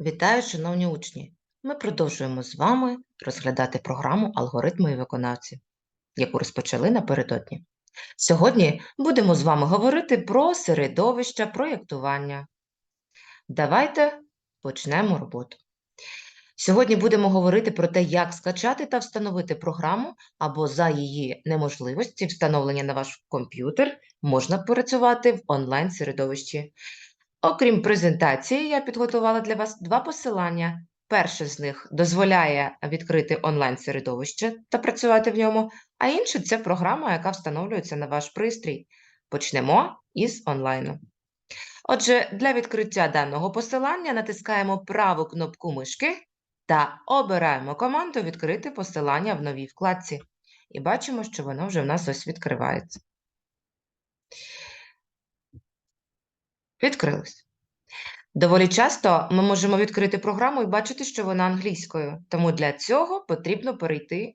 Вітаю, шановні учні! Ми продовжуємо з вами розглядати програму Алгоритми і виконавці, яку розпочали напередодні. Сьогодні будемо з вами говорити про середовище проєктування. Давайте почнемо роботу. Сьогодні будемо говорити про те, як скачати та встановити програму, або за її неможливості встановлення на ваш комп'ютер можна працювати в онлайн-середовищі. Окрім презентації, я підготувала для вас два посилання. Перше з них дозволяє відкрити онлайн-середовище та працювати в ньому, а інше це програма, яка встановлюється на ваш пристрій. Почнемо із онлайну. Отже, для відкриття даного посилання натискаємо праву кнопку мишки та обираємо команду Відкрити посилання в новій вкладці. І бачимо, що воно вже в нас ось відкривається. Відкрилось. Доволі часто ми можемо відкрити програму і бачити, що вона англійською, тому для цього потрібно перейти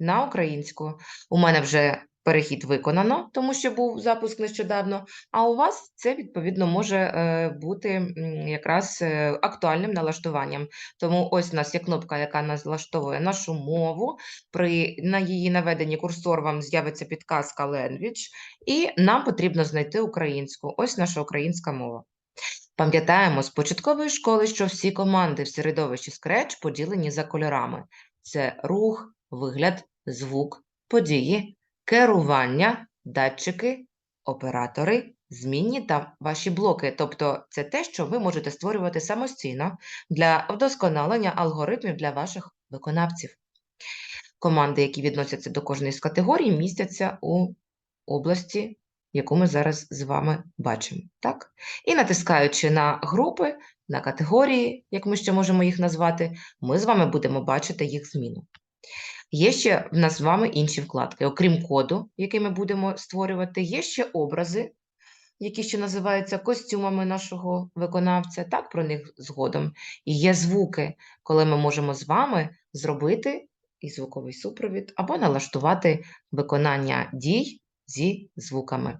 на українську. У мене вже перехід виконано, тому що був запуск нещодавно, а у вас це, відповідно, може е, бути якраз е, актуальним налаштуванням. Тому ось у нас є кнопка, яка налаштовує нашу мову. При на її наведенні курсор вам з'явиться підказка Language, і нам потрібно знайти українську. Ось наша українська мова. Пам'ятаємо з початкової школи, що всі команди в середовищі Scratch поділені за кольорами: це рух, вигляд, звук, події, керування, датчики, оператори, змінні та ваші блоки. Тобто це те, що ви можете створювати самостійно для вдосконалення алгоритмів для ваших виконавців. Команди, які відносяться до кожної з категорій, містяться у області яку ми зараз з вами бачимо. Так? І натискаючи на групи, на категорії, як ми ще можемо їх назвати, ми з вами будемо бачити їх зміну. Є ще в нас з вами інші вкладки. Окрім коду, який ми будемо створювати, є ще образи, які ще називаються костюмами нашого виконавця, так, про них згодом. І є звуки, коли ми можемо з вами зробити і звуковий супровід, або налаштувати виконання дій зі звуками.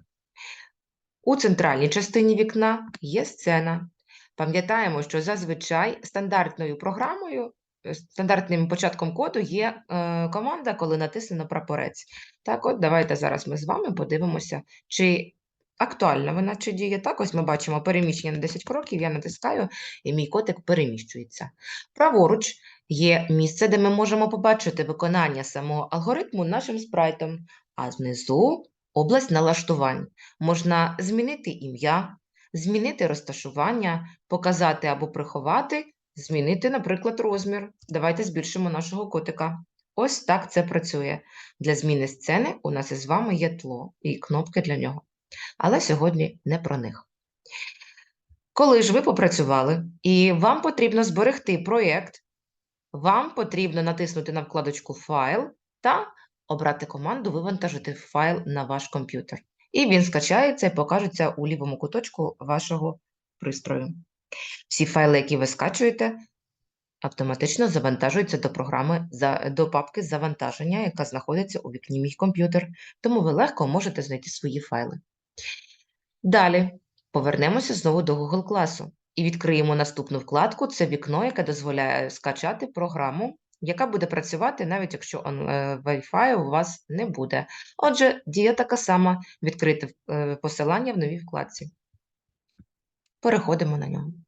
У центральній частині вікна є сцена. Пам'ятаємо, що зазвичай стандартною програмою, стандартним початком коду є е, команда, коли натиснено прапорець. Так, от давайте зараз ми з вами подивимося, чи актуальна вона чи діє. Так, ось ми бачимо переміщення на 10 кроків, я натискаю, і мій котик переміщується. Праворуч є місце, де ми можемо побачити виконання самого алгоритму нашим спрайтом, а знизу Область налаштувань. Можна змінити ім'я, змінити розташування, показати або приховати, змінити, наприклад, розмір. Давайте збільшимо нашого котика. Ось так це працює. Для зміни сцени у нас із вами є тло і кнопки для нього. Але сьогодні не про них. Коли ж ви попрацювали і вам потрібно зберегти проєкт, вам потрібно натиснути на вкладочку Файл та обрати команду Вивантажити файл на ваш комп'ютер. І він скачається і покажеться у лівому куточку вашого пристрою. Всі файли, які ви скачуєте, автоматично завантажуються до програми до папки завантаження, яка знаходиться у вікні Мій комп'ютер, тому ви легко можете знайти свої файли. Далі повернемося знову до Google класу і відкриємо наступну вкладку це вікно, яке дозволяє скачати програму яка буде працювати, навіть якщо е, Wi-Fi у вас не буде. Отже, дія така сама відкрити е, посилання в новій вкладці. Переходимо на нього.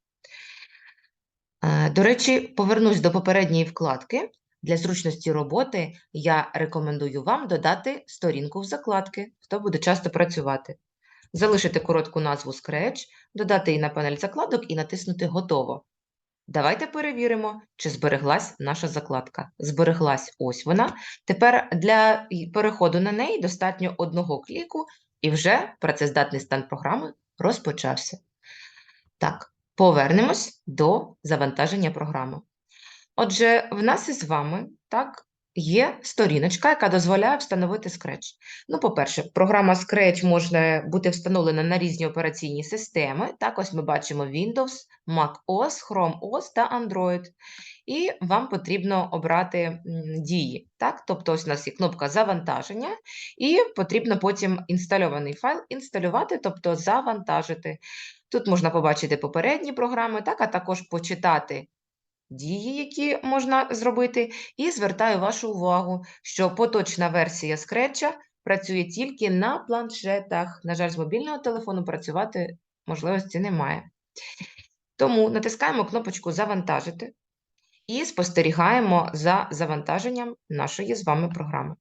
До речі, повернусь до попередньої вкладки. Для зручності роботи я рекомендую вам додати сторінку в закладки, хто буде часто працювати. Залишити коротку назву Scratch, додати її на панель закладок і натиснути Готово. Давайте перевіримо, чи збереглась наша закладка. Збереглась ось вона. Тепер для переходу на неї достатньо одного кліку, і вже працездатний стан програми розпочався. Так, повернемось до завантаження програми. Отже, в нас із вами так, є сторіночка, яка дозволяє встановити Scratch. Ну, по-перше, програма Scratch може бути встановлена на різні операційні системи. Так, ось ми бачимо Windows, Mac OS, Chrome OS та Android. І вам потрібно обрати дії. Так? Тобто, ось у нас є кнопка завантаження, і потрібно потім інстальований файл інсталювати, тобто завантажити. Тут можна побачити попередні програми, так, а також почитати дії, які можна зробити, і звертаю вашу увагу, що поточна версія скретча працює тільки на планшетах. На жаль, з мобільного телефону працювати можливості немає. Тому натискаємо кнопочку Завантажити і спостерігаємо за завантаженням нашої з вами програми.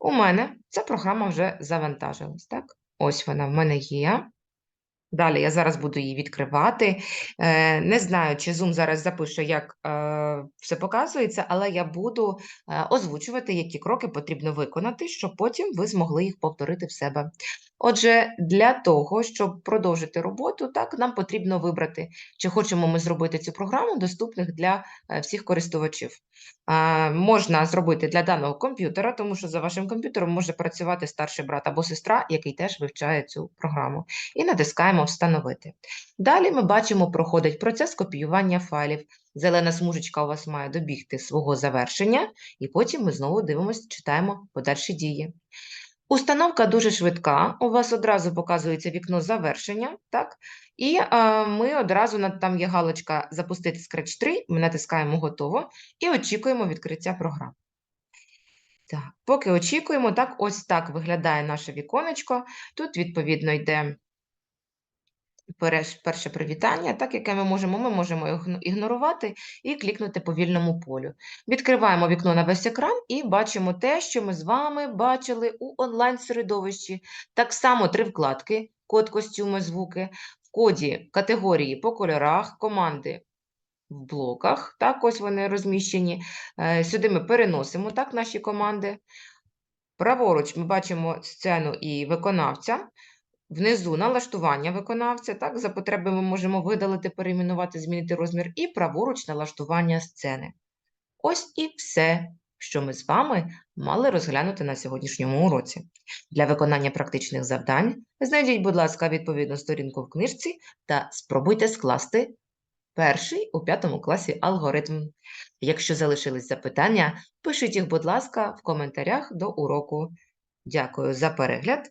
У мене ця програма вже завантажилась. Так? Ось вона в мене є. Далі я зараз буду її відкривати. Е, Не знаю, чи Zoom зараз запише, як е, все показується, але я буду е, озвучувати, які кроки потрібно виконати, щоб потім ви змогли їх повторити в себе. Отже, для того, щоб продовжити роботу, так, нам потрібно вибрати, чи хочемо ми зробити цю програму доступних для е, всіх користувачів. Е, Можна зробити для даного комп'ютера, тому що за вашим комп'ютером може працювати старший брат або сестра, який теж вивчає цю програму і натискаємо Встановити. Далі ми бачимо, проходить процес копіювання файлів. Зелена смужечка у вас має добігти свого завершення, і потім ми знову дивимося, читаємо подальші дії. Установка дуже швидка, у вас одразу показується вікно завершення, так? І е, ми одразу там є галочка Запустити Scratch 3, ми натискаємо Готово і очікуємо відкриття програми. Так, поки очікуємо, так, ось так виглядає наше віконечко. Тут, відповідно, йде перше привітання, так, яке ми можемо, ми можемо ігнорувати і клікнути по вільному полю. Відкриваємо вікно на весь екран і бачимо те, що ми з вами бачили у онлайн-середовищі. Так само три вкладки, код, костюми, звуки, в коді категорії по кольорах, команди в блоках, так, ось вони розміщені. Е, Сюди ми переносимо так, наші команди. Праворуч ми бачимо сцену і виконавця. Внизу налаштування виконавця, так, за потреби ми можемо видалити, перейменувати, змінити розмір, і праворуч налаштування сцени. Ось і все, що ми з вами мали розглянути на сьогоднішньому уроці. Для виконання практичних завдань знайдіть, будь ласка, відповідну сторінку в книжці та спробуйте скласти перший у п'ятому класі алгоритм. Якщо залишились запитання, пишіть їх, будь ласка, в коментарях до уроку. Дякую за перегляд.